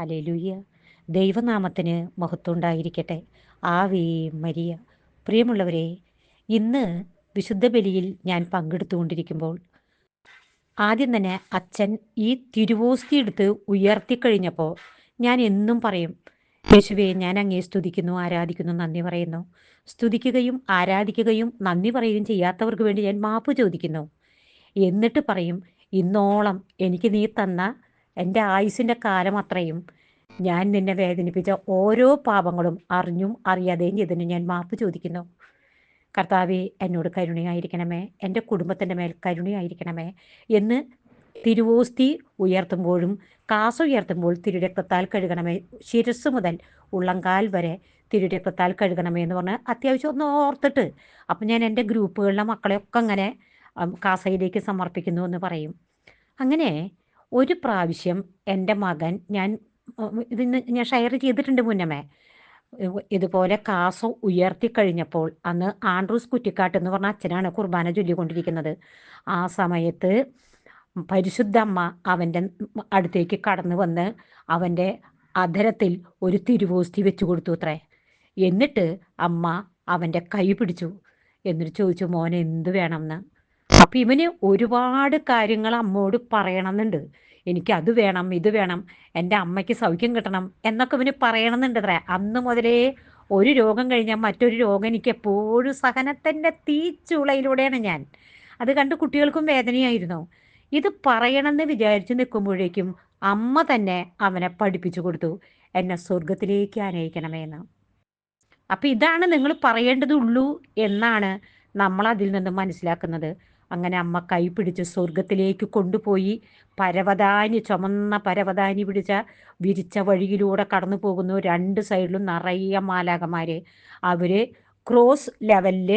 ഹാലലുയ്യ ദൈവനാമത്തിന് മഹത്വം ഉണ്ടായിരിക്കട്ടെ ആവേ മരിയ. പ്രിയമുള്ളവരെ ഇന്ന് വിശുദ്ധ ബലിയിൽ ഞാൻ പങ്കെടുത്തുകൊണ്ടിരിക്കുമ്പോൾ ആദ്യം തന്നെ അച്ഛൻ ഈ തിരുവോസ്തി എടുത്ത് ഉയർത്തിക്കഴിഞ്ഞപ്പോൾ ഞാൻ എന്നും പറയും യേശുവെ ഞാൻ അങ്ങേ സ്തുതിക്കുന്നു ആരാധിക്കുന്നു നന്ദി പറയുന്നു. സ്തുതിക്കുകയും ആരാധിക്കുകയും നന്ദി പറയുകയും ചെയ്യാത്തവർക്ക് വേണ്ടി ഞാൻ മാപ്പ് ചോദിക്കുന്നു. എന്നിട്ട് പറയും ഇന്നോളം എനിക്ക് നീ തന്ന എന്റെ ആയുസിന്റെ കാലം അത്രയും ഞാൻ നിന്നെ വേദനിപ്പിച്ച ഓരോ പാപങ്ങളും അറിഞ്ഞും അറിയാതെയും ചെയ്തതിന് ഞാൻ മാപ്പ് ചോദിക്കുന്നു. കർത്താവെ എന്നോട് കരുണയായിരിക്കണമേ. എന്റെ കുടുംബത്തിന്റെ മേൽ കരുണയായിരിക്കണമേ. എന്ന് തിരുവോസ്തി ഉയർത്തുമ്പോഴും കാസ ഉയർത്തുമ്പോൾ തിരുരക്തത്താൽ കഴുകണമേ. ശിരസ് മുതൽ ഉള്ളങ്കാൽ വരെ തിരുരക്തത്താൽ കഴുകണമേ എന്ന് പറഞ്ഞ് അത്യാവശ്യം ഒന്ന് ഓർത്തിട്ട്. അപ്പം ഞാൻ എന്റെ ഗ്രൂപ്പുകളിലെ മക്കളെയൊക്കെ അങ്ങനെ കാസയിലേക്ക് സമർപ്പിക്കുന്നു എന്ന് പറയും. അങ്ങനെ ഒരു പ്രാവശ്യം എന്റെ മകൻ ഞാൻ ഇതിന്ന് ഞാൻ ഷെയർ ചെയ്തിട്ടുണ്ട് മുന്നമേ. ഇതുപോലെ കാസ ഉയർത്തി കഴിഞ്ഞപ്പോൾ അന്ന് ആൻഡ്രൂസ് കുറ്റിക്കാട്ട് എന്ന് പറഞ്ഞ അച്ഛനാണ് കുർബാന ചൊല്ലിക്കൊണ്ടിരിക്കുന്നത്. ആ സമയത്ത് പരിശുദ്ധമ്മ അവന്റെ അടുത്തേക്ക് കടന്നു വന്ന് അവന്റെ അധരത്തിൽ ഒരു തിരുവോസ്തി വെച്ചു കൊടുത്തു അത്രേ. എന്നിട്ട് അമ്മ അവന്റെ കൈ പിടിച്ചു. എന്നിട്ട് ചോദിച്ചു മോനെ എന്ത് വേണമെന്ന് അപ്പം ഇവന് ഒരുപാട് കാര്യങ്ങൾ അമ്മയോട് പറയണമെന്നുണ്ട് എനിക്ക് അത് വേണം ഇത് വേണം എന്റെ അമ്മയ്ക്ക് സൗഖ്യം കിട്ടണം എന്നൊക്കെ ഇവന് പറയണമെന്നുണ്ട് അത്രേ അന്ന് മുതലേ ഒരു രോഗം കഴിഞ്ഞാൽ മറ്റൊരു രോഗം എനിക്ക് എപ്പോഴും സഹനത്തിന്റെ തീച്ചുളയിലൂടെയാണ് ഞാൻ. അത് കണ്ട് കുട്ടികൾക്കും വേദനയായിരുന്നു. ഇത് പറയണമെന്ന് വിചാരിച്ച് നിൽക്കുമ്പോഴേക്കും അമ്മ തന്നെ അവനെ പഠിപ്പിച്ചു കൊടുത്തു. എന്നെ സ്വർഗത്തിലേക്ക് ആനയിക്കണമെന്ന് അപ്പം ഇതാണ് നിങ്ങൾ പറയേണ്ടതുള്ളൂ എന്നാണ് നമ്മൾ അതിൽ നിന്ന് മനസ്സിലാക്കുന്നത്. അങ്ങനെ അമ്മ കൈ പിടിച്ച് സ്വർഗത്തിലേക്ക് കൊണ്ടുപോയി. പരവതാനി ചുമന്ന പരവതാനി പിടിച്ച വിരിച്ച വഴിയിലൂടെ കടന്നു പോകുന്നു രണ്ട് സൈഡിലും നിറയെ മാലാകന്മാർ അവർ ക്രോസ് ലെവലിൽ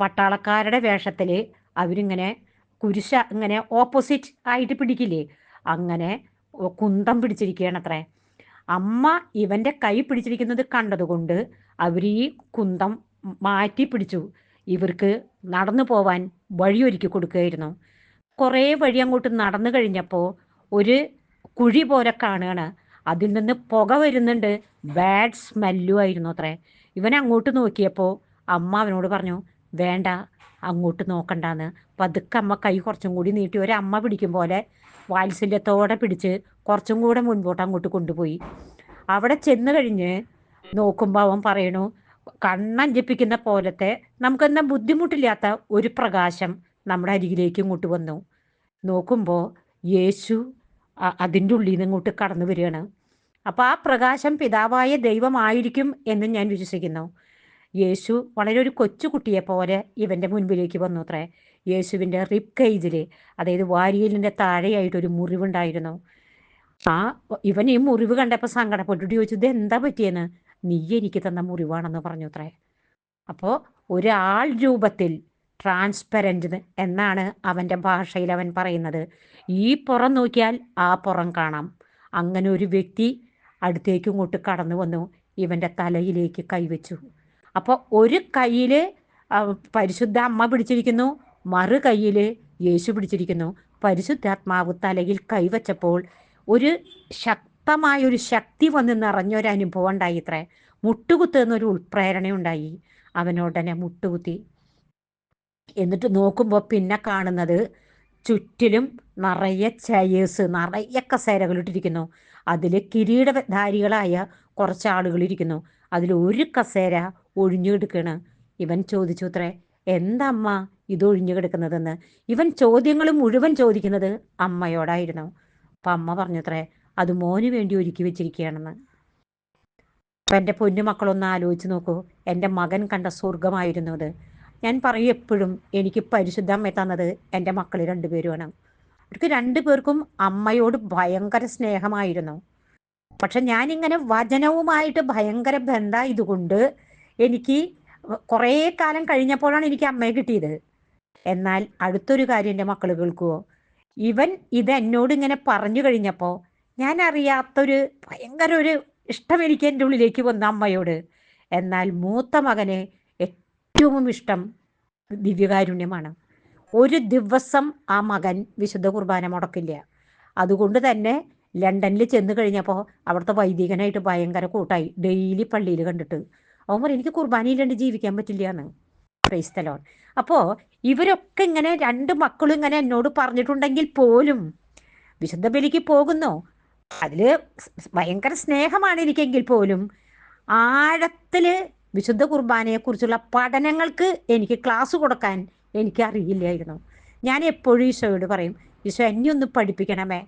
പട്ടാളക്കാരുടെ വേഷത്തിൽ അവരിങ്ങനെ കുരിശ ഇങ്ങനെ ഓപ്പോസിറ്റ് ആയിട്ട് പിടിക്കില്ലേ? അങ്ങനെ കുന്തം പിടിച്ചിരിക്കുകയാണ് അത്രേ അമ്മ ഇവന്റെ കൈ പിടിച്ചിരിക്കുന്നത് കണ്ടതുകൊണ്ട് അവർ ഈ കുന്തം മാറ്റി പിടിച്ചു. ഇവർക്ക് നടന്നു പോവാൻ വഴിയൊരുക്കി കൊടുക്കുകയായിരുന്നു. കുറേ വഴി അങ്ങോട്ട് നടന്നു കഴിഞ്ഞപ്പോൾ ഒരു കുഴി പോലെ കാണുകയാണ്. അതിൽ നിന്ന് പുക വരുന്നുണ്ട്. ബാഡ് സ്മെല്ലും ആയിരുന്നു അത്രേ. ഇവൻ അങ്ങോട്ട് നോക്കിയപ്പോൾ അമ്മ അവനോട് പറഞ്ഞു വേണ്ട അങ്ങോട്ട് നോക്കണ്ടെന്ന്. പതുക്കെ അമ്മ കൈ കുറച്ചും കൂടി നീട്ടി ഒരു അമ്മ പിടിക്കും പോലെ വാത്സല്യത്തോടെ പിടിച്ച് കുറച്ചും കൂടെ മുൻപോട്ട് അങ്ങോട്ട് കൊണ്ടുപോയി. അവിടെ ചെന്ന് കഴിഞ്ഞ് നോക്കുമ്പോൾ അവൻ പറയണു കണ്ണഞ്ചിപ്പിക്കുന്ന പോലത്തെ നമുക്കെന്താ ബുദ്ധിമുട്ടില്ലാത്ത ഒരു പ്രകാശം നമ്മുടെ അരികിലേക്ക് ഇങ്ങോട്ട് വന്നു. നോക്കുമ്പോൾ യേശു അതിന്റെ ഉള്ളിൽ നിന്ന് ഇങ്ങോട്ട് കടന്നു വരികയാണ്. അപ്പോൾ ആ പ്രകാശം പിതാവായ ദൈവമായിരിക്കും എന്ന് ഞാൻ വിശ്വസിക്കുന്നു. യേശു വളരെ ഒരു കൊച്ചുകുട്ടിയെ പോലെ ഇവന്റെ മുൻപിലേക്ക് വന്നു അത്രേ. യേശുവിന്റെ റിപ്പ് കൈജിൽ അതായത് വാരിയലിന്റെ താഴെയായിട്ടൊരു മുറിവുണ്ടായിരുന്നു. ആ ഇവൻ ഈ മുറിവ് കണ്ടപ്പോൾ സങ്കടപ്പെട്ടിട്ട് ചോദിച്ചു ഇത് എന്താ പറ്റിയെന്ന്? നീ എനിക്ക് തന്ന മുറിവാണെന്ന് പറഞ്ഞു അത്രേ. അപ്പോൾ ഒരാൾ രൂപത്തിൽ ട്രാൻസ്പെറന്റ് എന്നാണ് അവന്റെ ഭാഷയിൽ അവൻ പറയുന്നത്. ഈ പുറം നോക്കിയാൽ ആ പുറം കാണാം. അങ്ങനെ ഒരു വ്യക്തി അടുത്തേക്ക് ഇങ്ങോട്ട് കടന്നു വന്നു ഇവന്റെ തലയിലേക്ക് കൈവച്ചു അപ്പോൾ ഒരു കയ്യിൽ പരിശുദ്ധ അമ്മ പിടിച്ചിരിക്കുന്നു. മറു കയ്യിൽ യേശു പിടിച്ചിരിക്കുന്നു. പരിശുദ്ധാത്മാവ് തലയിൽ കൈവച്ചപ്പോൾ ഒരു ശക്തമായൊരു ശക്തി വന്ന് നിറഞ്ഞൊരു അനുഭവം ഉണ്ടായി ഇത്രേ. മുട്ടുകുത്ത് എന്നൊരു ഉൾപ്രേരണ ഉണ്ടായി അവനോടനെ മുട്ടുകുത്തി. എന്നിട്ട് നോക്കുമ്പോൾ പിന്നെ കാണുന്നത് ചുറ്റിലും നിറയെ ചെയേഴ്സ് നിറയെ കസേരകളിട്ടിരിക്കുന്നു അതിൽ കിരീടധാരികളായ കുറച്ച് ആളുകൾ ഇരിക്കുന്നു. അതിൽ ഒരു കസേര ഒഴിഞ്ഞു കിടക്കുകയാണ് ഇവൻ ചോദിച്ചു അത്രേ എന്തമ്മ ഇത് ഒഴിഞ്ഞു കിടക്കുന്നതെന്ന്? ഇവൻ ചോദ്യങ്ങൾ മുഴുവൻ ചോദിക്കുന്നത് അമ്മയോടായിരുന്നു. അപ്പം അമ്മ പറഞ്ഞത്രേ അത് മോന് വേണ്ടി ഒരുക്കി വെച്ചിരിക്കുകയാണെന്ന്. അപ്പം എന്റെ പൊന്നു മക്കളൊന്ന് ആലോചിച്ച് നോക്കൂ. എന്റെ മകൻ കണ്ട സ്വർഗമായിരുന്നു അത്. ഞാൻ പറയും എപ്പോഴും എനിക്ക് പരിശുദ്ധ അമ്മ തന്നത് എന്റെ മക്കൾ രണ്ടുപേരുമാണ് അവർക്ക് രണ്ടു പേർക്കും അമ്മയോട് ഭയങ്കര സ്നേഹമായിരുന്നു. പക്ഷെ ഞാനിങ്ങനെ വചനവുമായിട്ട് ഭയങ്കര ബന്ധമായതുകൊണ്ട് എനിക്ക് കുറേ കാലം കഴിഞ്ഞപ്പോഴാണ് എനിക്ക് അമ്മയെ കിട്ടിയത്. എന്നാൽ അടുത്തൊരു കാര്യം എന്റെ മക്കൾ കേൾക്കുമോ ഇവൻ ഇത് എന്നോട് ഇങ്ങനെ പറഞ്ഞു കഴിഞ്ഞപ്പോൾ ഞാൻ അറിയാത്തൊരു ഭയങ്കര ഒരു ഇഷ്ടം എനിക്ക് എന്റെ ഉള്ളിലേക്ക് വന്ന അമ്മയോട്. എന്നാൽ മൂത്ത മകനെ ഏറ്റവും ഇഷ്ടം ദിവ്യകാരുണ്യമാണ്. ഒരു ദിവസം ആ മകൻ വിശുദ്ധ കുർബാന മുടക്കില്ല. അതുകൊണ്ട് തന്നെ ലണ്ടനിൽ ചെന്ന് കഴിഞ്ഞപ്പോൾ അവിടുത്തെ വൈദികനായിട്ട് ഭയങ്കര കൂട്ടായി. ഡെയിലി പള്ളിയിൽ കണ്ടിട്ട്. അവൻ പറയും എനിക്ക് കുർബാനയില്ലാണ്ട് ജീവിക്കാൻ പറ്റില്ല എന്ന് ക്രൈസ്തലോൺ അപ്പോൾ ഇവരൊക്കെ ഇങ്ങനെ രണ്ട് മക്കളും ഇങ്ങനെ എന്നോട് പറഞ്ഞിട്ടുണ്ടെങ്കിൽ പോലും വിശുദ്ധ ബലിക്ക് പോകുന്നു? അതിൽ ഭയങ്കര സ്നേഹമാണ് എനിക്കെങ്കിൽ പോലും. ആഴത്തിൽ വിശുദ്ധ കുർബാനയെക്കുറിച്ചുള്ള പഠനങ്ങൾക്ക് എനിക്ക് ക്ലാസ് കൊടുക്കാൻ എനിക്ക് അറിയില്ലായിരുന്നു ഞാൻ എപ്പോഴും ഈശോയോട് പറയും ഈശോ എന്നെ ഒന്ന് പഠിപ്പിക്കണമേ.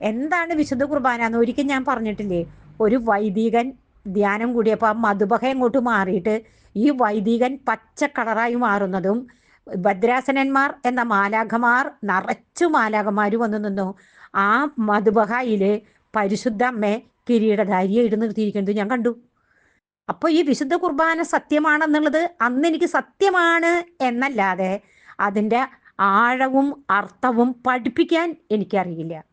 എന്താണ് വിശുദ്ധ കുർബാന? എന്ന് ഒരിക്കൽ ഞാൻ പറഞ്ഞിട്ടില്ലേ ഒരു വൈദികൻ ധ്യാനം കൂടിയപ്പോൾ ആ മധുബഹ ഇങ്ങോട്ട് മാറിയിട്ട് ഈ വൈദികൻ പച്ച കളറായി മാറുന്നതും ഭദ്രാസനന്മാർ എന്ന മാലാഖമാർ നിറച്ചു മാലാഖമാർ വന്നു നിന്നു. ആ മധുബഹയിൽ പരിശുദ്ധ അമ്മയെ കിരീടധാരിയായിട്ട് നിർത്തിയിരിക്കുന്നത് ഞാൻ കണ്ടു. അപ്പോൾ ഈ വിശുദ്ധ കുർബാന സത്യമാണെന്നുള്ളത് അന്ന് എനിക്ക് സത്യമാണ് എന്നല്ലാതെ അതിന്റെ ആഴവും അർത്ഥവും പഠിപ്പിക്കാൻ എനിക്കറിയില്ല.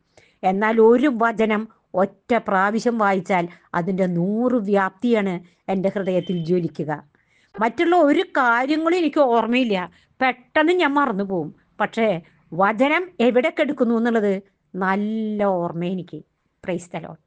എന്നാൽ ഒരു വചനം ഒറ്റ പ്രാവശ്യം വായിച്ചാൽ അതിന്റെ നൂറ് വ്യാപ്തിയാണ് എന്റെ ഹൃദയത്തിൽ ജ്വലിക്കുക. മറ്റുള്ള ഒരു കാര്യങ്ങളും എനിക്ക് ഓർമ്മയില്ല. പെട്ടെന്ന് ഞാൻ മറന്നു പോവും പക്ഷേ വചനം എവിടെ കെടുക്കുന്നു എന്നുള്ളത് നല്ല ഓർമ്മ എനിക്ക്. പ്രൈസ്തലോൺ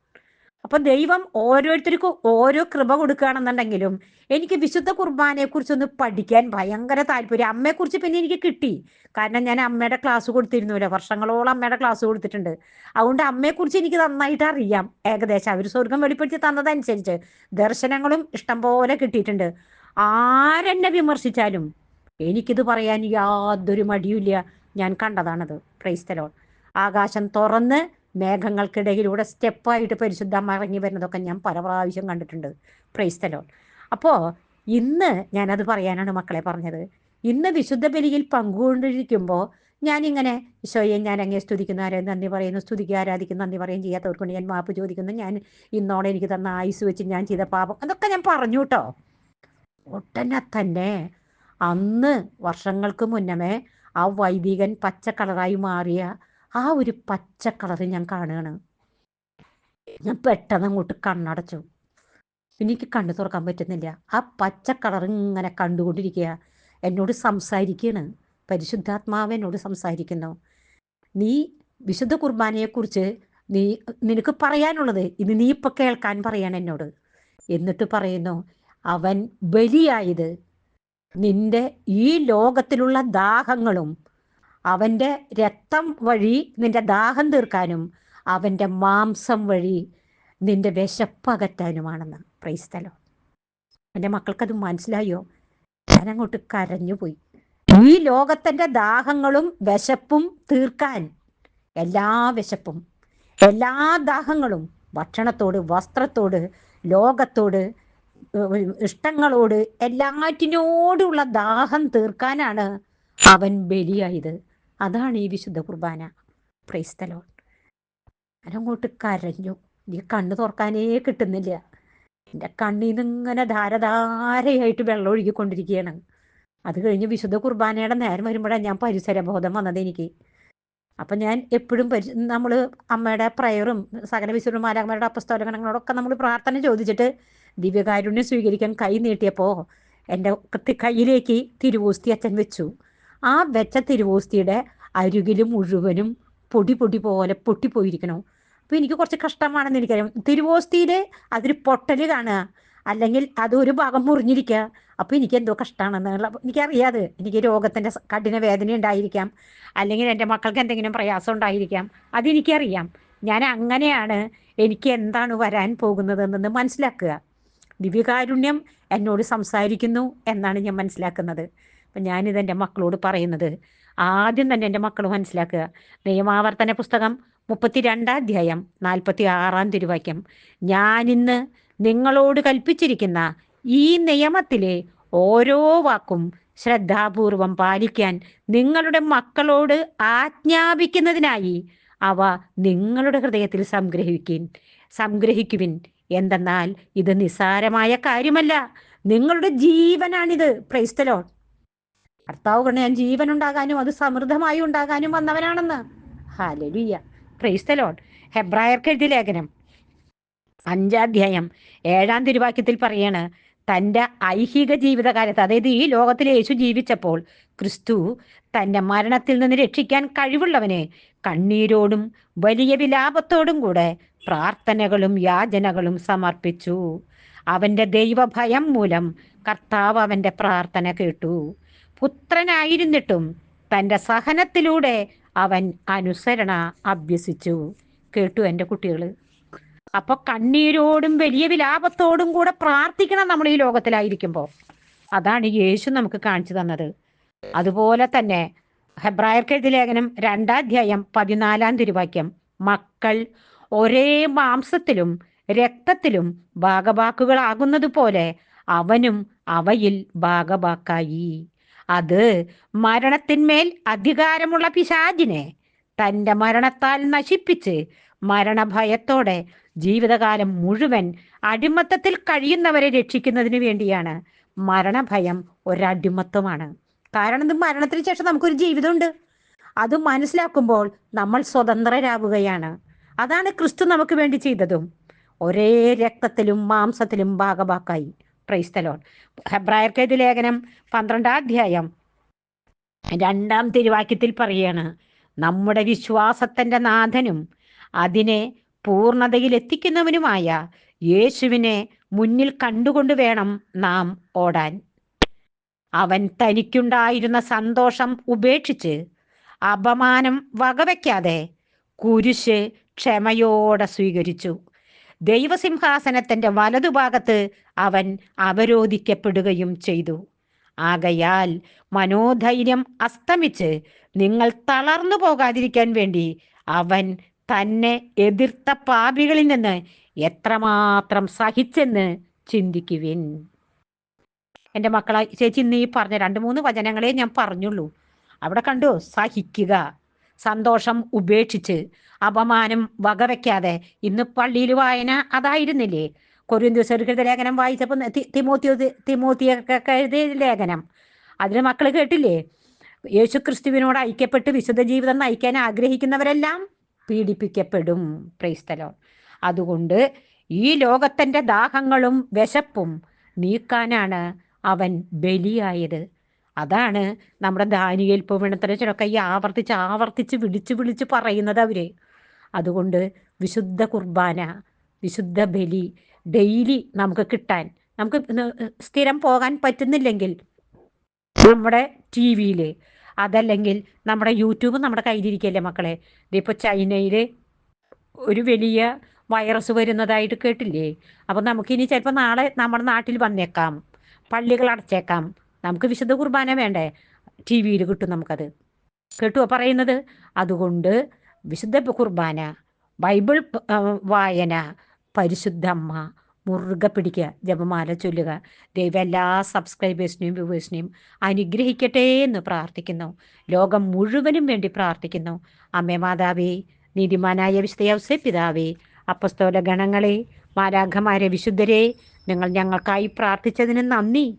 അപ്പൊ ദൈവം ഓരോരുത്തർക്കും ഓരോ കൃപ കൊടുക്കുകയാണെന്നുണ്ടെങ്കിലും എനിക്ക് വിശുദ്ധ കുർബാനയെ കുറിച്ചൊന്ന് പഠിക്കാൻ ഭയങ്കര താല്പര്യം. അമ്മയെക്കുറിച്ച് പിന്നെ എനിക്ക് കിട്ടി. കാരണം ഞാൻ അമ്മയുടെ ക്ലാസ് കൊടുത്തിരുന്നില്ല? വർഷങ്ങളോളം അമ്മയുടെ ക്ലാസ് കൊടുത്തിട്ടുണ്ട്. അതുകൊണ്ട് അമ്മയെക്കുറിച്ച് എനിക്ക് നന്നായിട്ട് അറിയാം. ഏകദേശം അവർ സ്വർഗം വെളിപ്പെടുത്തി തന്നതനുസരിച്ച് ദർശനങ്ങളും ഇഷ്ടംപോലെ കിട്ടിയിട്ടുണ്ട്. ആരെന്നെ വിമർശിച്ചാലും എനിക്കിത് പറയാൻ യാതൊരു മടിയുമില്ല. ഞാൻ കണ്ടതാണത്. ക്രൈസ്തലോൺ ആകാശം തുറന്ന് മേഘങ്ങൾക്കിടയിലൂടെ സ്റ്റെപ്പായിട്ട് പരിശുദ്ധ മറങ്ങി വരുന്നതൊക്കെ ഞാൻ പല പ്രാവശ്യം കണ്ടിട്ടുണ്ട്. പ്രൈസ്തലോൺ അപ്പോൾ ഇന്ന് ഞാനത് പറയാനാണ് മക്കളെ പറഞ്ഞത്. ഇന്ന് വിശുദ്ധ ബലിയിൽ പങ്കുകൊണ്ടിരിക്കുമ്പോൾ ഞാനിങ്ങനെ ഈശോയെ ഞാൻ അങ്ങേ സ്തുതിക്കുന്നു ആരെ നന്ദി പറയുന്നു സ്തുതിക്കുക ആരാധിക്കുന്നു നന്ദി പറയും ചെയ്യാത്തവർക്കൊണ്ട് ഞാൻ മാപ്പ് ചോദിക്കുന്നു ഞാൻ ഇന്നോടെ എനിക്ക് തന്ന ആയുസ് വെച്ച് ഞാൻ ചെയ്ത പാപം അതൊക്കെ ഞാൻ പറഞ്ഞു കേട്ടോ. ഉടനെ തന്നെ അന്ന് വർഷങ്ങൾക്ക് മുന്നമേ ആ വൈദികൻ പച്ച കളറായി മാറിയ ആ ഒരു പച്ച കളർ ഞാൻ കാണുകയാണ്. ഞാൻ പെട്ടെന്ന് അങ്ങോട്ട് കണ്ണടച്ചു. എനിക്ക് കണ്ണു തുറക്കാൻ പറ്റുന്നില്ല. ആ പച്ച കളർ ഇങ്ങനെ കണ്ടുകൊണ്ടിരിക്കുക. എന്നോട് സംസാരിക്കുകയാണ്. പരിശുദ്ധാത്മാവ് എന്നോട് സംസാരിക്കുന്നു. നീ വിശുദ്ധ കുർബാനയെക്കുറിച്ച് നീ നിനക്ക് പറയാനുള്ളത് ഇത് നീ ഇപ്പൊ കേൾക്കാൻ പറയാണ് എന്നോട്. എന്നിട്ട് പറയുന്നു അവൻ ബലിയായത് നിന്റെ ഈ ലോകത്തിലുള്ള ദാഹങ്ങളും അവന്റെ രക്തം വഴി നിന്റെ ദാഹം തീർക്കാനും അവന്റെ മാംസം വഴി നിന്റെ വിശപ്പകറ്റാനുമാണെന്ന്. പ്രൈസ്തലോ എന്റെ മക്കൾക്കത് മനസ്സിലായോ? ഞാൻ അങ്ങോട്ട് കരഞ്ഞുപോയി. ഈ ലോകത്തിന്റെ ദാഹങ്ങളും വിശപ്പും തീർക്കാൻ എല്ലാ വിശപ്പും എല്ലാ ദാഹങ്ങളും ഭക്ഷണത്തോട് വസ്ത്രത്തോട് ലോകത്തോട് ഇഷ്ടങ്ങളോട് എല്ലാറ്റിനോടുള്ള ദാഹം തീർക്കാനാണ് അവൻ ബലിയായത്. അതാണ് ഈ വിശുദ്ധ കുർബാന. പ്രൈസ്തലോൺ ഞാനങ്ങോട്ട് കരഞ്ഞു. എനിക്ക് കണ്ണ് തുറക്കാനേ കിട്ടുന്നില്ല. എന്റെ കണ്ണിൽ നിന്ന് ഇങ്ങനെ ധാരധാരയായിട്ട് വെള്ളം ഒഴുകിക്കൊണ്ടിരിക്കുകയാണ്. അത് കഴിഞ്ഞ് വിശുദ്ധ കുർബാനയുടെ നേരം വരുമ്പോഴാണ് ഞാൻ പരിസരബോധം വന്നത് എനിക്ക്. അപ്പം ഞാൻ എപ്പോഴും പരി നമ്മൾ അമ്മയുടെ പ്രയറും സകല വിശുദ്ധമാലാമ്മയുടെ അപ്പസ്തോലഗണങ്ങളോടൊക്കെ നമ്മൾ പ്രാർത്ഥന ചോദിച്ചിട്ട് ദിവ്യകാരുണ്യം സ്വീകരിക്കാൻ കൈ നീട്ടിയപ്പോൾ എന്റെ കയ്യിലേക്ക് തിരുവൂസ്തി അച്ഛൻ വെച്ചു. ആ വെച്ച തിരുവോസ്തിയുടെ അരുകിൽ മുഴുവനും പൊടി പൊടി പോലെ പൊട്ടിപ്പോയിരിക്കണം. അപ്പോൾ എനിക്ക് കുറച്ച് കഷ്ടമാണെന്ന് എനിക്കറിയാം. തിരുവോസ്തിയിൽ അതൊരു പൊട്ടൽ കാണുക. അല്ലെങ്കിൽ അതൊരു ഭാഗം മുറിഞ്ഞിരിക്കുക. അപ്പോൾ എനിക്ക് എന്തോ കഷ്ടമാണെന്നുള്ള എനിക്കറിയാതെ. എനിക്ക് രോഗത്തിന്റെ കഠിന വേദന ഉണ്ടായിരിക്കാം. അല്ലെങ്കിൽ എന്റെ മക്കൾക്ക് എന്തെങ്കിലും പ്രയാസം ഉണ്ടായിരിക്കാം. അതെനിക്കറിയാം. ഞാൻ അങ്ങനെയാണ് എനിക്ക് എന്താണ് വരാൻ പോകുന്നതെന്ന് മനസ്സിലാക്കുക. ദിവ്യകാരുണ്യം എന്നോട് സംസാരിക്കുന്നു എന്നാണ് ഞാൻ മനസ്സിലാക്കുന്നത്. അപ്പം ഞാനിത് എന്റെ മക്കളോട് പറയുന്നത്. ആദ്യം തന്നെ എന്റെ മക്കൾ മനസ്സിലാക്കുക. നിയമാവർത്തന പുസ്തകം മുപ്പത്തിരണ്ടാം അധ്യായം നാൽപ്പത്തി ആറാം തിരുവാക്യം. ഞാനിന്ന് നിങ്ങളോട് കൽപ്പിച്ചിരിക്കുന്ന ഈ നിയമത്തിലെ ഓരോ വാക്കും ശ്രദ്ധാപൂർവം പാലിക്കാൻ നിങ്ങളുടെ മക്കളോട് ആജ്ഞാപിക്കുന്നതിനായി അവ നിങ്ങളുടെ ഹൃദയത്തിൽ സംഗ്രഹിക്കുവിൻ സംഗ്രഹിക്കുവിൻ. എന്തെന്നാൽ ഇത് നിസ്സാരമായ കാര്യമല്ല. നിങ്ങളുടെ ജീവനാണിത്. പ്രൈസ്തലോ കർത്താവ് കൊണ്ട് ഞാൻ ജീവൻ ഉണ്ടാകാനും അത് സമൃദ്ധമായി ഉണ്ടാകാനും വന്നവനാണെന്ന്. ഹാലലുയ്യ ക്രൈസ്തലോൺ ഹെബ്രായർക്ക് എഴുതി ലേഖനം. അഞ്ചാധ്യായം ഏഴാം തിരുവാക്യത്തിൽ പറയാണ് തന്റെ ഐഹിക ജീവിതകാലത്ത് അതായത് ഈ ലോകത്തിൽ യേശു ജീവിച്ചപ്പോൾ ക്രിസ്തു തന്റെ മരണത്തിൽ നിന്ന് രക്ഷിക്കാൻ കഴിവുള്ളവനെ കണ്ണീരോടും വലിയ വിലാപത്തോടും കൂടെ പ്രാർത്ഥനകളും യാചനകളും സമർപ്പിച്ചു. അവന്റെ ദൈവഭയം മൂലം കർത്താവ് അവന്റെ പ്രാർത്ഥന കേട്ടു. പുത്രനായിരുന്നിട്ടും തന്റെ സഹനത്തിലൂടെ അവൻ അനുസരണ അഭ്യസിച്ചു. കേട്ടു എന്റെ കുട്ടികൾ അപ്പൊ കണ്ണീരോടും വലിയ വിലാപത്തോടും കൂടെ പ്രാർത്ഥിക്കണം നമ്മൾ ഈ ലോകത്തിലായിരിക്കുമ്പോൾ അതാണ് യേശു നമുക്ക് കാണിച്ചു തന്നത്. അതുപോലെ തന്നെ ഹെബ്രായർക്കെഴുതി ലേഖനം രണ്ടാധ്യായം പതിനാലാം തിരുവാക്യം. മക്കൾ ഒരേ മാംസത്തിലും രക്തത്തിലും ഭാഗഭാക്കുകളാകുന്നത് പോലെ അവനും അവയിൽ ഭാഗവാക്കായി. അത് മരണത്തിന്മേൽ അധികാരമുള്ള പിശാജിനെ തന്റെ മരണത്താൽ നശിപ്പിച്ച് മരണഭയത്തോടെ ജീവിതകാലം മുഴുവൻ അടിമത്തത്തിൽ കഴിയുന്നവരെ രക്ഷിക്കുന്നതിന് വേണ്ടിയാണ് മരണഭയം ഒരടിമത്വമാണ് കാരണം ഇത് മരണത്തിന് ശേഷം നമുക്കൊരു ജീവിതമുണ്ട്. അത് മനസ്സിലാക്കുമ്പോൾ നമ്മൾ സ്വതന്ത്രരാകുകയാണ് അതാണ് ക്രിസ്തു നമുക്ക് വേണ്ടി ചെയ്തതും. ഒരേ രക്തത്തിലും മാംസത്തിലും ഭാഗഭാക്കായി പ്രൈസ്തലോൺ ഹെബ്രായർക്കെതി ലേഖനം പന്ത്രണ്ടാം അധ്യായം രണ്ടാം തിരുവാക്യത്തിൽ പറയാണ് നമ്മുടെ വിശ്വാസത്തിന്റെ നാഥനും അതിനെ പൂർണതയിൽ എത്തിക്കുന്നവനുമായ യേശുവിനെ മുന്നിൽ കണ്ടുകൊണ്ട് വേണം നാം ഓടാൻ. അവൻ തനിക്കുണ്ടായിരുന്ന സന്തോഷം ഉപേക്ഷിച്ച് അപമാനം വകവയ്ക്കാതെ കുരിശ് ക്ഷമയോടെ സ്വീകരിച്ചു. ദൈവസിംഹാസനത്തിന്റെ വലതുഭാഗത്ത് അവൻ അവരോധിക്കപ്പെടുകയും ചെയ്തു. ആകയാൽ മനോധൈര്യം അസ്തമിച്ച് നിങ്ങൾ തളർന്നു പോകാതിരിക്കാൻ വേണ്ടി അവൻ തന്നെ എതിർത്ത പാപികളിൽ നിന്ന് എത്രമാത്രം സഹിച്ചെന്ന് ചിന്തിക്കുവിൻ. എന്റെ മക്കളെ ചേച്ചി ഇന്ന് ഈ പറഞ്ഞ രണ്ട് മൂന്ന് വചനങ്ങളെ ഞാൻ പറഞ്ഞുള്ളൂ. അവിടെ കണ്ടു? സഹിക്കുക. സന്തോഷം ഉപേക്ഷിച്ച് അപമാനം വകവയ്ക്കാതെ ഇന്ന് പള്ളിയിൽ വായന അതായിരുന്നില്ലേ? കൊറിയന്തുസർക്കൃത ലേഖനം വായിച്ചപ്പോൾ തിമോത്തിയോ തിമോത്തിയൊക്കെ എഴുതിയ ലേഖനം. അതിന് മക്കൾ കേട്ടില്ലേ? യേശു ക്രിസ്തുവിനോട് ഐക്യപ്പെട്ട് വിശുദ്ധ ജീവിതം നയിക്കാൻ ആഗ്രഹിക്കുന്നവരെല്ലാം പീഡിപ്പിക്കപ്പെടും. പ്രൈസ്തലോ അതുകൊണ്ട് ഈ ലോകത്തിന്റെ ദാഹങ്ങളും വിശപ്പും നീക്കാനാണ് അവൻ ബലിയായത്. അതാണ് നമ്മുടെ ദാനിയേൽ പൂവിണത്തരച്ചൊക്കെ ഈ ആവർത്തിച്ച് ആവർത്തിച്ച് വിളിച്ച് വിളിച്ച് പറയുന്നത് അവർ. അതുകൊണ്ട് വിശുദ്ധ കുർബാന വിശുദ്ധ ബലി ഡെയിലി നമുക്ക് കിട്ടാൻ നമുക്ക് സ്ഥിരം പോകാൻ പറ്റുന്നില്ലെങ്കിൽ നമ്മുടെ ടി വിയിൽ അതല്ലെങ്കിൽ നമ്മുടെ യൂട്യൂബ് നമ്മുടെ കയ്യിലിരിക്കല്ലേ മക്കളെ? ഇതിപ്പോൾ ചൈനയിൽ ഒരു വലിയ വൈറസ് വരുന്നതായിട്ട് കേട്ടില്ലേ? അപ്പം നമുക്കിനി ചിലപ്പോൾ നാളെ നമ്മുടെ നാട്ടിൽ വന്നേക്കാം പള്ളികൾ അടച്ചേക്കാം നമുക്ക് വിശുദ്ധ കുർബാന വേണ്ടേ? ടി വിയിൽ കിട്ടും നമുക്കത്. കേട്ടുവോ പറയുന്നത്? അതുകൊണ്ട് വിശുദ്ധ കുർബാന ബൈബിൾ വായന പരിശുദ്ധ അമ്മ മുറുകെ പിടിക്കുക ജപമാല ചൊല്ലുക ദൈവം എല്ലാ സബ്സ്ക്രൈബേഴ്സിനെയും വ്യൂവേഴ്സിനെയും അനുഗ്രഹിക്കട്ടെ എന്ന് പ്രാർത്ഥിക്കുന്നു. ലോകം മുഴുവനും വേണ്ടി പ്രാർത്ഥിക്കുന്നു. അമ്മേ മാതാവേ നീതിമാനായ വിശുദ്ധ പിതാവേ അപ്പസ്തോല ഗണങ്ങളെ മാരാഘമാരെ വിശുദ്ധരെ നിങ്ങൾ ഞങ്ങൾക്കായി പ്രാർത്ഥിച്ചതിന് നന്ദി.